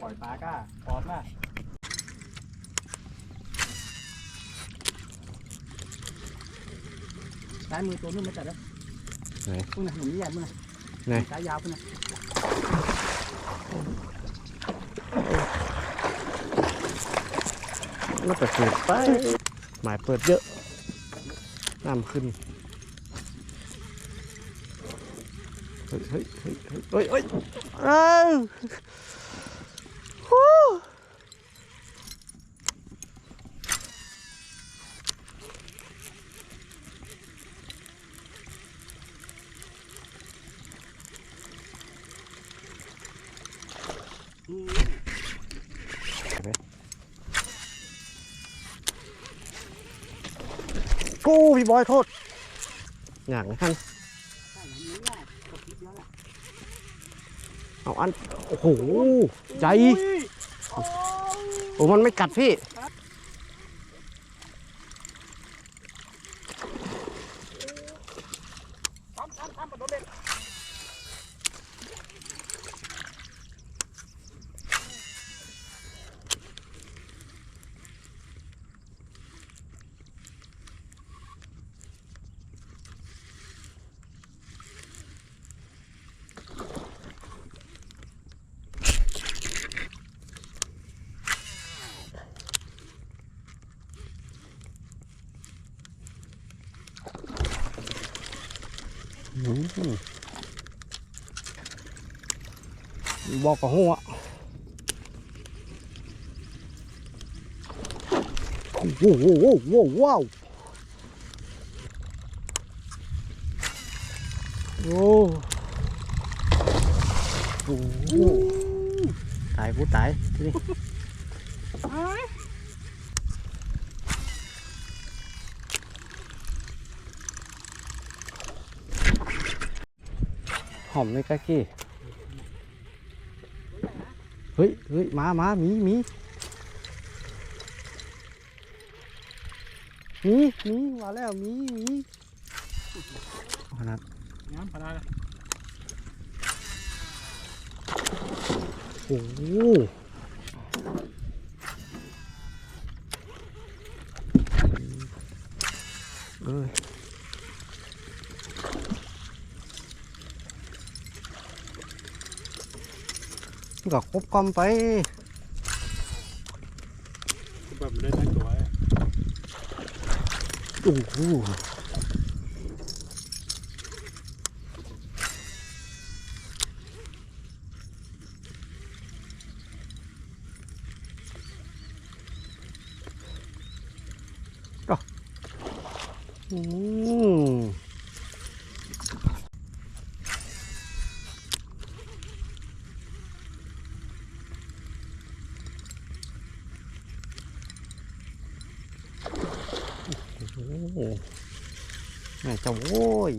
ปล่อยปลาก้าปอดมากซ้ายมือตัวนู้นมาจัดแล้วไหนพุ่งนะหนุ่มนี่ใหญ่พุ่งนะไหนซ้ายยาวพุ่งนะแล้วก็เปิดไป หมายเปิดเยอะน้ำขึ้น เฮ้ยเฮ้ยเฮ้ยเฮ้ยเฮ้ยเฮ้ยอ้าวฮู้กูพี่บอยโทษอย่างท่าน เดียวแหละเอาอัน โอ้โห ใจ โอ้มันไม่กัดพี่ ทำทำทำประตูเด็ก อืมบอกกับหัวโอ้โหโอ้ หโอ้โหว้าวโอ้โหตายกูตายนี่หอมเลยกะกี้เฮ้ยเฮ้ยมามาหมีหมีหมีหมีมาแล้วหมีหมีขนาดน้ำปลาโอ้โหเอ้ย ก็ครบกำไปแบบไม่ได้ตั้งตัวโอ้โหก็อืม โอ้โหแม่เจ้าโว้ย